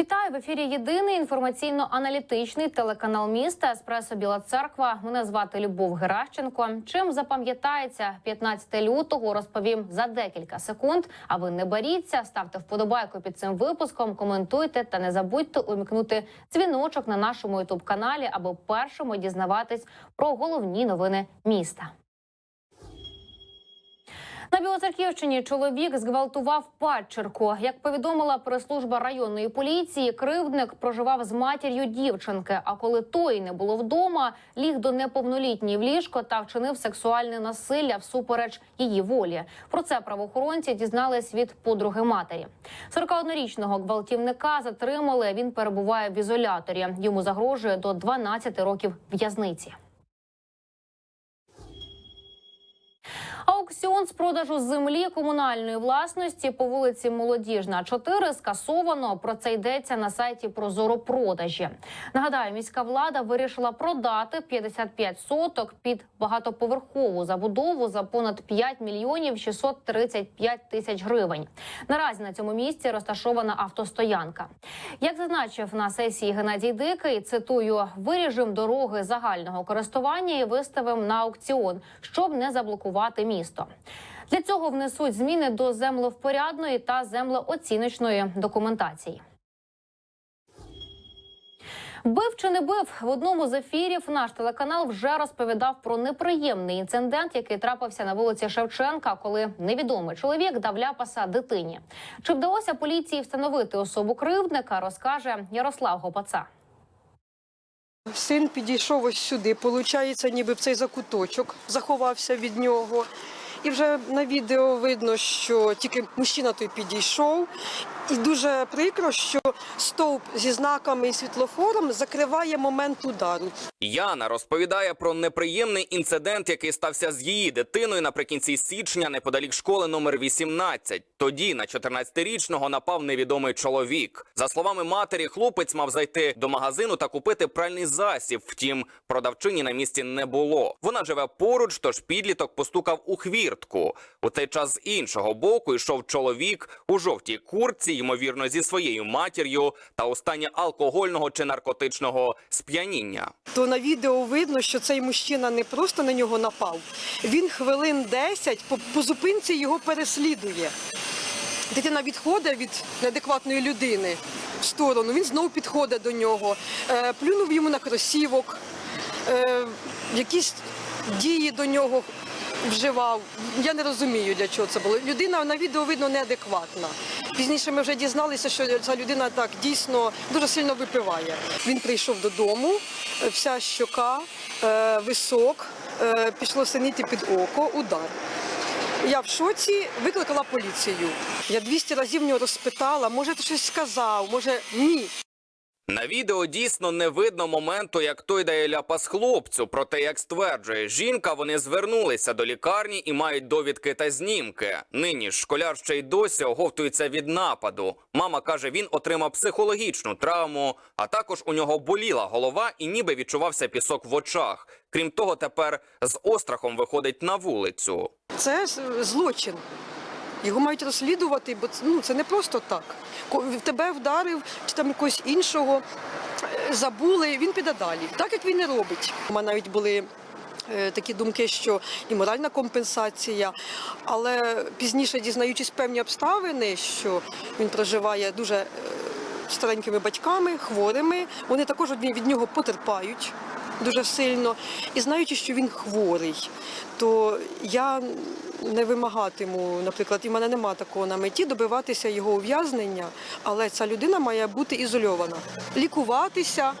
Вітаю в ефірі. Єдиний інформаційно-аналітичний телеканал міста Еспресо Біла Церква. Мене звати Любов Геращенко. Чим запам'ятається 15 лютого? Розповім за декілька секунд. А ви не боріться, ставте вподобайку під цим випуском, коментуйте та не забудьте умікнути дзвіночок на нашому ютуб каналі, аби першому дізнаватись про головні новини міста. На Білоцерківщині чоловік зґвалтував падчерку. Як повідомила прес-служба районної поліції, кривдник проживав з матір'ю дівчинки. А коли той не було вдома, ліг до неповнолітньої в ліжко та вчинив сексуальне насилля всупереч її волі. Про це правоохоронці дізнались від подруги матері. 41-річного гвалтівника затримали. Він перебуває в ізоляторі. Йому загрожує до 12 років в'язниці. Аукціон з продажу землі комунальної власності по вулиці Молодіжна 4 скасовано. Про це йдеться на сайті Прозоропродажі. Нагадаю, міська влада вирішила продати 55 соток під багатоповерхову забудову за понад 5 мільйонів 635 тисяч гривень. Наразі на цьому місці розташована автостоянка. Як зазначив на сесії Геннадій Дикий, цитую: виріжем дороги загального користування і виставимо на аукціон, щоб не заблокувати місто. Для цього внесуть зміни до землевпорядної та землеоціночної документації. Бив чи не бив в одному з ефірів наш телеканал вже розповідав про неприємний інцидент, який трапився на вулиці Шевченка, коли невідомий чоловік дав ляпаса дитині. Чи вдалося поліції встановити особу кривдника? Розкаже Ярослав Гопаца. Син підійшов ось сюди, получається, ніби в цей закуточок заховався від нього. І вже на відео видно, що тільки мужчина той підійшов. І дуже прикро, що стовп зі знаками і світлофором закриває момент удару. Яна розповідає про неприємний інцидент, який стався з її дитиною наприкінці січня неподалік школи номер 18. Тоді на 14-річного напав невідомий чоловік. За словами матері, хлопець мав зайти до магазину та купити пральний засіб. Втім, продавчині на місці не було. Вона живе поруч, тож підліток постукав у хвіртку. У цей час з іншого боку йшов чоловік у жовтій курці, ймовірно, зі своєю матір'ю та у стані алкогольного чи наркотичного сп'яніння. То на відео видно, що цей мужчина не просто на нього напав. Він хвилин 10 по, по зупинці його переслідує. Дитина відходить від неадекватної людини в сторону. Він знову підходить до нього, е, плюнув йому на кросівок, е, якісь дії до нього вживав. Я не розумію, для чого це було. Людина на відео видно неадекватна. Пізніше ми вже дізналися, що ця людина так дійсно дуже сильно випиває. Він прийшов додому, е, вся щока, е, висок, е, пішло синіти під око, удар. Я в шоці викликала поліцію. Я 200 разів в нього розпитала, може ти щось сказав, може ні. На відео дійсно не видно моменту, як той дає ляпас хлопцю. Проте, як стверджує жінка, вони звернулися до лікарні і мають довідки та знімки. Нині ж школяр ще й досі оговтується від нападу. Мама каже, він отримав психологічну травму, а також у нього боліла голова і ніби відчувався пісок в очах. Крім того, тепер з острахом виходить на вулицю. Це злочин. Його мають розслідувати, бо ну, це не просто так. В Тебе вдарив чи там якогось іншого е, забули, він піде далі. Так як він і робить. У мене навіть були е, такі думки, що і моральна компенсація, але пізніше дізнаючись певні обставини, що він проживає дуже е, старенькими батьками, хворими, вони також від нього потерпають дуже сильно. І знаючи, що він хворий, то я не вимагатиму, наприклад, і в мене немає такого на меті добиватися його ув'язнення, але ця людина має бути ізольована, лікуватися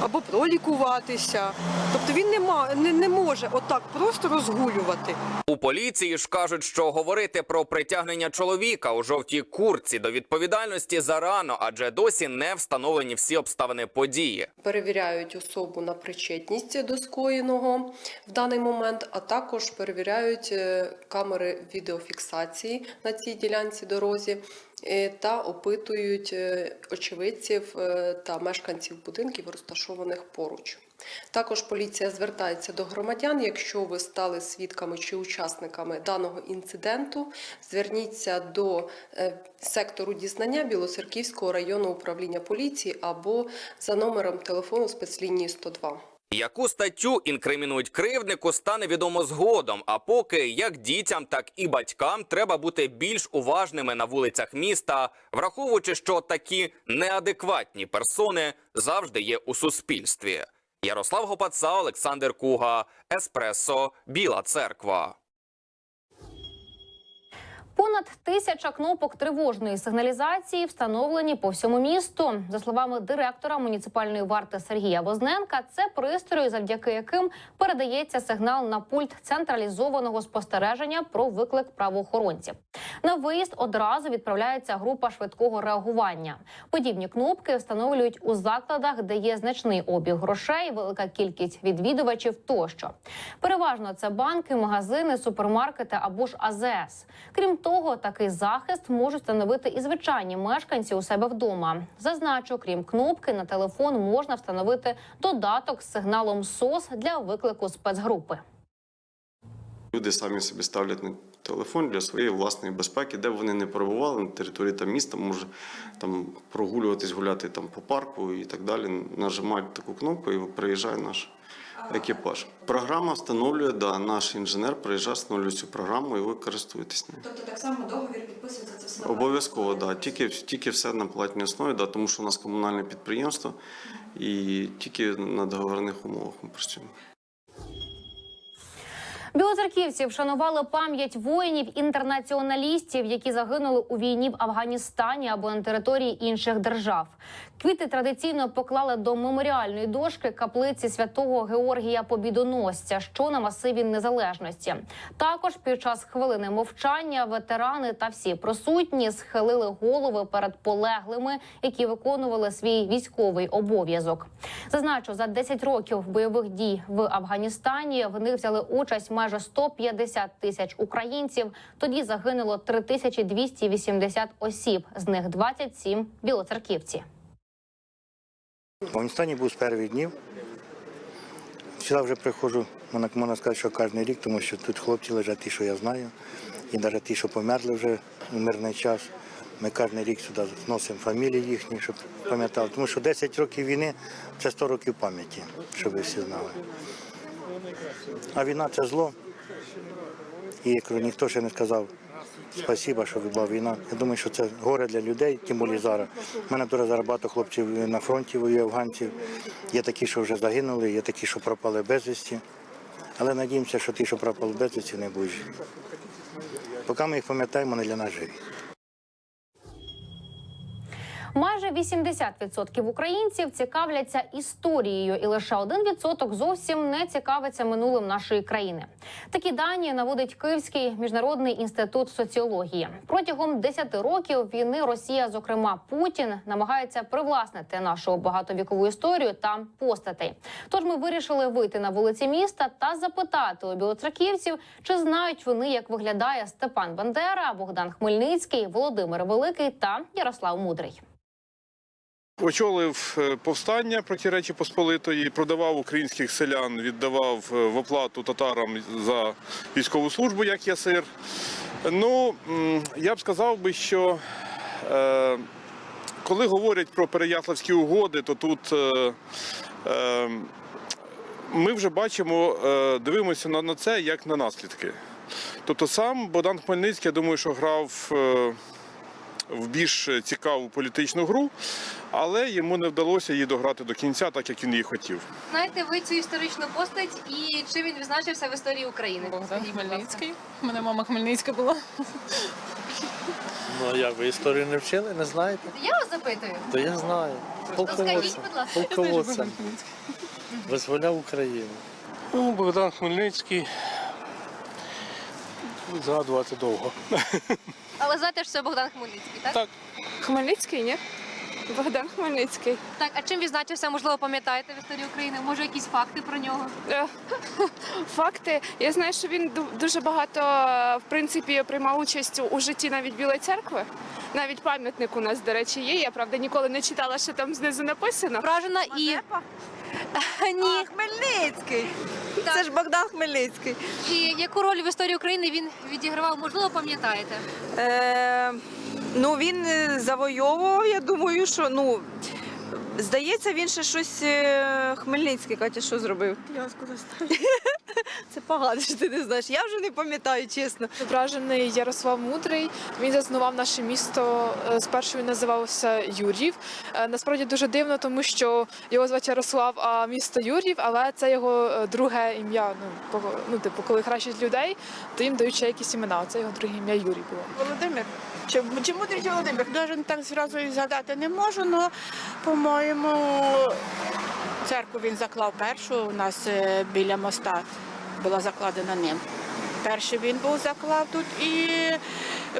або пролікуватися. Тобто він не, ма- не, не може отак просто розгулювати. У поліції ж кажуть, що говорити про притягнення чоловіка у жовтій курці до відповідальності зарано, адже досі не встановлені всі обставини події. перевіряють особу на причетність до скоєного в даний момент, а також перевіряють е, камери відеофіксації на цій ділянці дорозі та опитують е, очевидців е, та мешканців будинків, розташованих поруч. Також поліція звертається до громадян. Якщо ви стали свідками чи учасниками даного інциденту, зверніться до е, сектору дізнання Білоцерківського районного управління поліції або за номером телефону спецлінії 102. Яку статтю інкримінують кривднику, стане відомо згодом. А поки як дітям, так і батькам треба бути більш уважними на вулицях міста, враховуючи, що такі неадекватні персони завжди є у суспільстві. Ярослав Гопаца, Олександр Куга, Еспресо, Біла Церква. Понад тисяча кнопок тривожної сигналізації встановлені по всьому місту. За словами директора муніципальної варти Сергія Возненка, це пристрої, завдяки яким передається сигнал на пульт централізованого спостереження про виклик правоохоронців. На виїзд одразу відправляється група швидкого реагування. Подібні кнопки встановлюють у закладах, де є значний обіг грошей, велика кількість відвідувачів тощо. Переважно це банки, магазини, супермаркети або ж АЗС. Крім того, такий захист можуть встановити і звичайні мешканці у себе вдома. Зазначу, крім кнопки, на телефон можна встановити додаток з сигналом СОС для виклику спецгрупи. Люди самі собі ставлять на телефон для своєї власної безпеки, де б вони не перебували на території там, міста, може там прогулюватись, гуляти там по парку і так далі. Нажимають таку кнопку і приїжджає наш екіпаж. Програма встановлює, да, наш інженер приїжджає, встановлює цю програму і ви користуєтесь нею. Тобто так само договір підписується це все на Обов'язково, так. да. Тільки, тільки все на платній основі, да, тому що у нас комунальне підприємство і тільки на договірних умовах ми працюємо. Білоцерківці вшанували пам'ять воїнів-інтернаціоналістів, які загинули у війні в Афганістані або на території інших держав. Квіти традиційно поклали до меморіальної дошки каплиці святого Георгія Побідоносця, що на масиві незалежності. Також під час хвилини мовчання ветерани та всі присутні схилили голови перед полеглими, які виконували свій військовий обов'язок. Зазначу, за 10 років бойових дій в Афганістані в них взяли участь майже 150 тисяч українців. Тоді загинуло 3280 осіб, з них 27 – білоцерківці. В Афганістані був з перших днів. Сюди вже приходжу, можна сказати, що кожен рік, тому що тут хлопці лежать ті, що я знаю, і навіть ті, що померли вже у мирний час. Ми кожен рік сюди вносимо фамілії їхні, щоб пам'ятали. Тому що 10 років війни це 100 років пам'яті, щоб ви всі знали. А війна це зло. І ніхто ще не сказав спасіба, що була війна. Я думаю, що це горе для людей, тим більше зараз. У мене дуже зараз багато хлопців на фронті воює афганців. Є такі, що вже загинули, є такі, що пропали безвісті. Але надіємося, що ті, що пропали безвісті, не будуть. Поки ми їх пам'ятаємо, вони для нас живі. Майже 80% українців цікавляться історією, і лише 1% зовсім не цікавиться минулим нашої країни. Такі дані наводить Київський міжнародний інститут соціології. Протягом 10 років війни Росія, зокрема Путін, намагається привласнити нашу багатовікову історію та постатей. Тож ми вирішили вийти на вулиці міста та запитати у білоцерківців, чи знають вони, як виглядає Степан Бандера, Богдан Хмельницький, Володимир Великий та Ярослав Мудрий. Очолив е, повстання проти Речі Посполитої, продавав українських селян, віддавав е, в оплату татарам за військову службу як ясир. Ну, я б сказав би, що е, коли говорять про Переяславські угоди, то тут е, е, ми вже бачимо, е, дивимося на, на це як на наслідки. Тобто сам Богдан Хмельницький, я думаю, що грав. е, в більш цікаву політичну гру, але йому не вдалося її дограти до кінця, так як він її хотів. Знаєте ви цю історичну постать і чим він відзначився в історії України? Богдан. Хмельницький. У мене мама Хмельницька була. Ну а як ви історію не вчили, не знаєте? Я вас запитую. То я знаю. Скажіть, Полководцем. будь ласка. Полководцем. Визволяв Україну. Ну, Богдан Хмельницький. Згадувати довго. Але знаєте, що це Богдан Хмельницький, так? Так. Хмельницький, ні? Богдан Хмельницький. Так, а чим відзначився, можливо, пам'ятаєте в історії України? Може, якісь факти про нього? Е, Факти. Я знаю, що він ду- дуже багато в принципі приймав участь у житті навіть Білої церкви. Навіть пам'ятник у нас, до речі, є. Я правда ніколи не читала, що там знизу написано. Вражена і Ні. Хмельницький. Це ж Богдан Хмельницький. І яку роль в історії України він відігравав? Можливо, пам'ятаєте? Е, ну він е, завойовував, я думаю, що ну. Здається, він ще щось е, Хмельницький, Катя, що зробив? Я сказала, Це погано, що ти не знаєш. Я вже не пам'ятаю, чесно. Зображений Ярослав Мудрий. Він заснував наше місто. е, Спершу він називався Юр'їв. Е, Насправді дуже дивно, тому що його звати Ярослав, а місто Юр'їв, але це його е, друге ім'я. Ну, по- ну, типу, коли хрещать людей, то їм дають ще якісь імена. Це його друге ім'я Юрій було. Володимир. Чи, чи мудрий Володимир? Навіть так зразу і згадати не можу, але, по-моєму, церкву він заклав першу у нас е, біля моста. Була закладена ним. Перший він був заклав тут і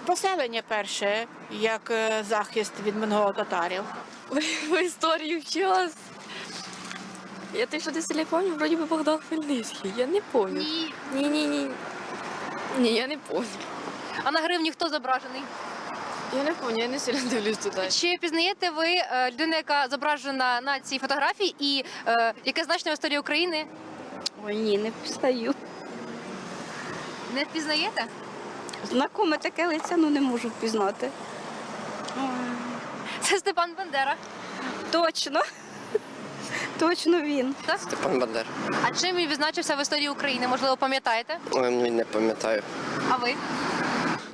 поселення перше, як е, захист від монголо-татарів. В історію вчилась. Я те, що десь в телефоні, вроді би Богдан Хмельницький. Я не пам'ятаю. Ні. Ні, ні, ні. Ні, я не пам'ятаю. А на гривні хто зображений? Я не пам'ятаю, я не сильно дивлюсь туди. Чи пізнаєте ви е, людину, яка зображена на цій фотографії, і е, яке значення в історії України? Ой, ні, не встаю. Не впізнаєте? Знакоме таке лице, ну не можу впізнати. Це Степан Бандера. Точно. Точно він. Степан Бандер. А чим він відзначився в історії України? Можливо, пам'ятаєте? Ой, не пам'ятаю. А ви?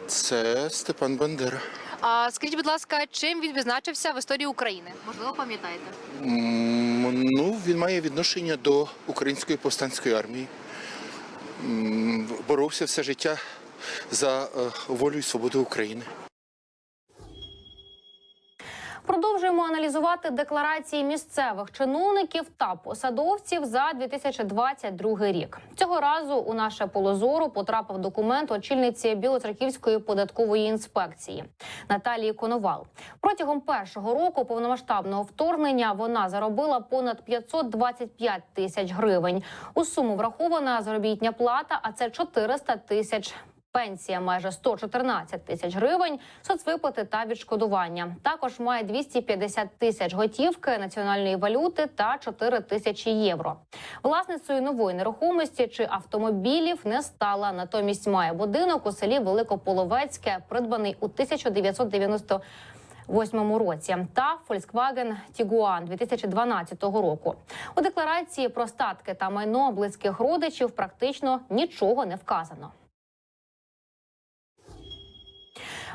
Це Степан Бандера. А скажіть, будь ласка, чим він відзначився в історії України? Можливо, пам'ятаєте? Ну, він має відношення до української повстанської армії. М, Боровся все життя за е, волю і свободу України. Продовжуємо аналізувати декларації місцевих чиновників та посадовців за 2022 рік. Цього разу у наше поле зору потрапив документ очільниці Білоцерківської податкової інспекції Наталії Коновал. Протягом першого року повномасштабного вторгнення вона заробила понад 525 тисяч гривень. У суму врахована заробітня плата, а це 400 тисяч Пенсія майже 114 тисяч гривень, соцвиплати та відшкодування. Також має 250 тисяч готівки національної валюти та 4 тисячі євро. Власницею нової нерухомості чи автомобілів не стала. Натомість має будинок у селі Великополовецьке, придбаний у 1990 Восьмому році та Volkswagen Tiguan 2012 року у декларації про статки та майно близьких родичів практично нічого не вказано.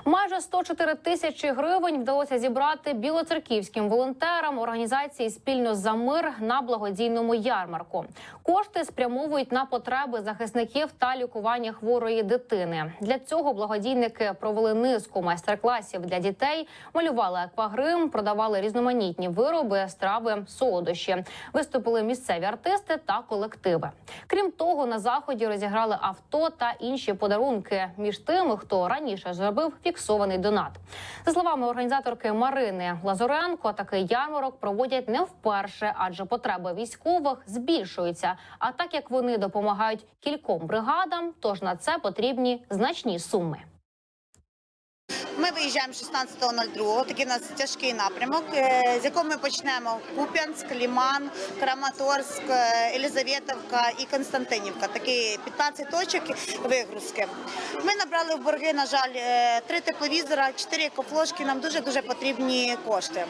Майже 104 тисячі гривень вдалося зібрати білоцерківським волонтерам організації спільно за мир на благодійному ярмарку. Кошти спрямовують на потреби захисників та лікування хворої дитини. Для цього благодійники провели низку майстер-класів для дітей, малювали аквагрим, продавали різноманітні вироби, страви, солодощі. Виступили місцеві артисти та колективи. Крім того, на заході розіграли авто та інші подарунки між тими, хто раніше зробив фіксований донат. За словами організаторки Марини Лазуренко, такий ярмарок проводять не вперше, адже потреби військових збільшуються. А так як вони допомагають кільком бригадам, тож на це потрібні значні суми. Ми виїжджаємо 16.02, такий у нас тяжкий напрямок, е, з якого ми почнемо Куп'янськ, Ліман, Краматорськ, Елізаветівка і Константинівка. Такі 15 точок вигрузки. Ми набрали в борги, на жаль, е, три тепловізора, чотири екофлошки. Нам дуже дуже потрібні кошти.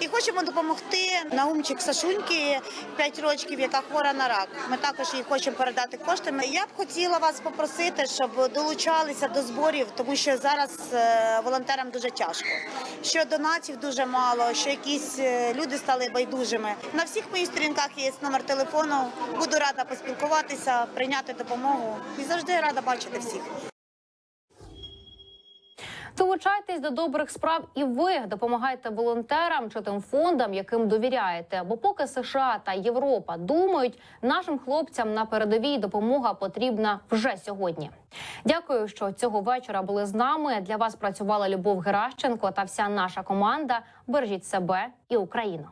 І хочемо допомогти Наумчик Сашуньки 5 років, яка хвора на рак. Ми також їй хочемо передати кошти. Я б хотіла вас попросити, щоб долучалися до зборів, тому що зараз е, волонтерам дуже тяжко. Що донатів дуже мало, що якісь е, люди стали байдужими. На всіх моїх сторінках є номер телефону. Буду рада поспілкуватися, прийняти допомогу і завжди рада бачити всіх. Долучайтесь до добрих справ і ви допомагайте волонтерам чи тим фондам, яким довіряєте. Бо поки США та Європа думають, нашим хлопцям на передовій допомога потрібна вже сьогодні. Дякую, що цього вечора були з нами. Для вас працювала Любов Геращенко та вся наша команда. Бережіть себе і Україну.